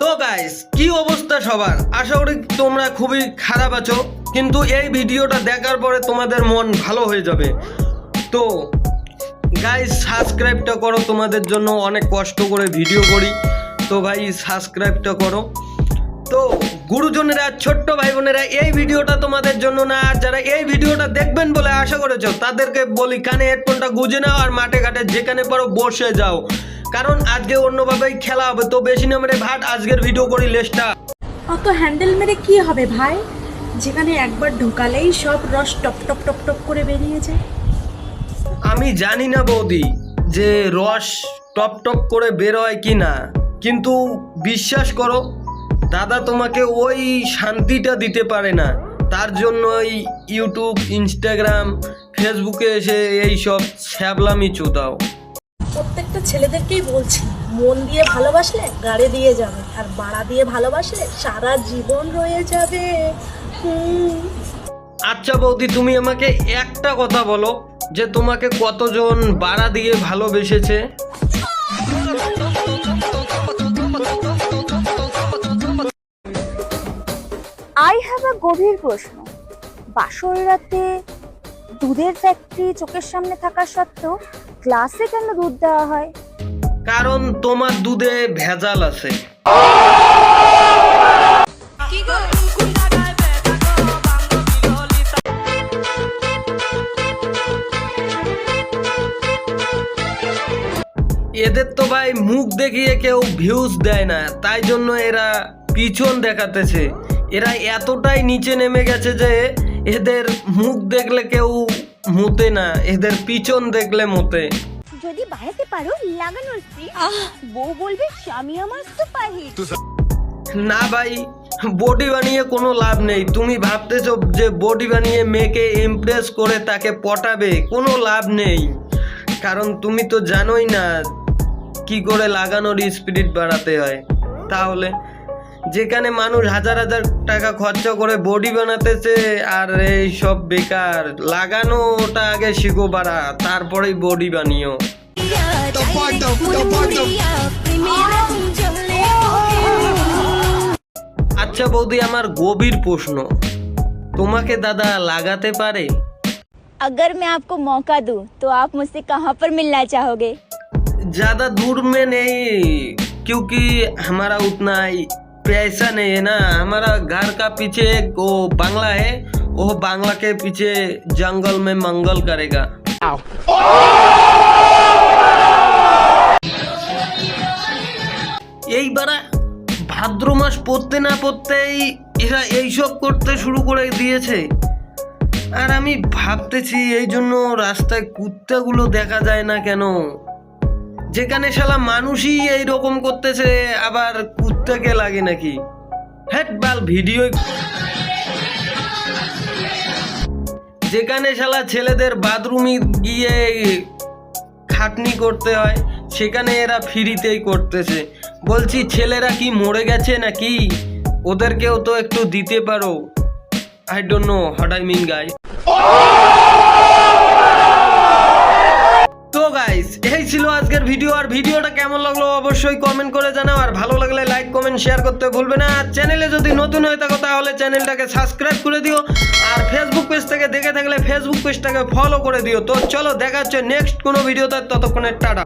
তো গাইস কি অবস্থা সবার? আশা করি তোমরা খুবই খারাপ আছো, কিন্তু এই ভিডিওটা দেখার পরে তোমাদের মন ভালো হয়ে যাবে। তো গাইস সাবস্ক্রাইবটা করো, তোমাদের জন্য অনেক কষ্ট করে ভিডিও করি। তো ভাই সাবস্ক্রাইবটা করো। তো গুরুজনেরা ছোট্ট ভাই বোনেরা এই ভিডিওটা তোমাদের জন্য না আর যারা এই ভিডিওটা দেখবেন বলে আশা করেছ তাদেরকে বলি কানে হেডফোনটা গুজে নাও আর মাঠে ঘাটে যেখানে পারো বসে যাও। কারণ আজকে অন্যভাবেই খেলা হবে তো বেশি না মেরে ভাট আজকের ভিডিও করি লেসটা অত হ্যান্ডেল মেরে কি হবে ভাই? যেখানে একবার ঢোকালেই সব রস টপ টপ টপ টপ করে বেরিয়ে যায়। আমি জানি না বৌদি যে রস টপ টপ করে বেরোয় কি না কিন্তু বিশ্বাস করো দাদা তোমাকে ওই শান্তিটা দিতে পারে না। তার জন্যই ইউটিউব ইনস্টাগ্রাম ফেসবুকে এসে এই সব ছ্যাবলামি চুদাও। প্রত্যেকটা ছেলেদেরকেই বলছি মন দিয়ে ভালোবাসলে গাড়ি দিয়ে যাবে আর বাড়া দিয়ে ভালোবাসলে সারা জীবন রয়ে যাবে। আচ্ছা বৌদি তুমি আমাকে একটা কথা বলো যে তোমাকে কতজন বাড়া দিয়ে ভালোবেসেছে? আই হ্যাভ আ গভীর প্রশ্ন। বাসর রাতে দুধের ফ্যাক্টরি চোখের সামনে থাকা সত্ত্বেও গ্লাসে কেন দুধ দেওয়া হয়? কারণ তোমার দুধে ভেজাল আছে। এদের তো ভাই মুখ দেখিয়ে কেউ ভিউজ দেয় না তাই জন্য এরা পিছন দেখাতেছে। এরা এতটাই নিচে নেমে গেছে যে এদের মুখ দেখলে কেউ মুতে না এদের পিছন দেখলে মুতে। যদি বাড়াতে পারো লাগানোর স্ত্রী বউ বলবে স্বামী আমার সুপার হিট না ভাই বডি বানিয়ে কোনো লাভ নেই। তুমি ভাবতেছো যে বডি বানিয়ে মেয়েকে ইমপ্রেস করে তাকে পটাবে কোনো লাভ নেই। কারণ তুমি তো জানোই না কি করে লাগানোর স্পিরিট বাড়াতে হয়। তাহলে যেখানে মানুষ হাজার হাজার টাকা খরচা করে বডি বানাতেছে আর এই সব বেকার লাগানো ওটা আগে শিখো বাড়া তারপরেই বডি বানিও আচ্ছা বৌদি আমার গভীর প্রশ্ন তোমাকে দাদা লাগাতে পারে अगर मैं आपको मौका दूं तो आप मुझसे कहाँ पर मिलना चाहोगे ज्यादा दूर में नहीं क्योंकि हमारा उतना ही पैसा नहीं है ना हमारा घर का पीछे एक वो बांग्ला है वो बांग्ला के पीछे जंगल में मंगल करेगा এইবারা ভাদ্র মাস পড়তে না পড়তেই এরা এইসব করতে শুরু করে দিয়েছে আর আমি ভাবতেছি এই জন্য রাস্তায় কুত্তাগুলো দেখা যায় না কেন যেখানে শালা মানুষই এই রকম করতেছে আবার কুত্তাকে লাগে নাকি? হ্যাট বাল ভিডিও। যেখানে শালা ছেলেদের বাথরুমে গিয়ে খাটনি করতে হয়, সেখানে এরা ফ্রিতেই করতেছে। বলছি, ছেলেরা কি মরে গেছে নাকি? ওদেরকেও তো একটু দিতে পারো। I don't know what I mean guy guys এই ছিল আজকের ভিডিও আর ভিডিওটা কেমন লাগল অবশ্যই কমেন্ট করে জানাও। আর ভালো লাগলে লাইক কমেন্ট শেয়ার করতে ভুলবে না। আর চ্যানেলে যদি নতুন হয়ে থাকো, তাহলে চ্যানেলটাকে সাবস্ক্রাইব করে দিও। আর ফেসবুক পেজ থেকে দেখে থাকলে ফেসবুক পেজটাকে ফলো করে দিও। তো চলো, দেখা হচ্ছে নেক্সট কোনো ভিডিওতে ততক্ষণে টাটা।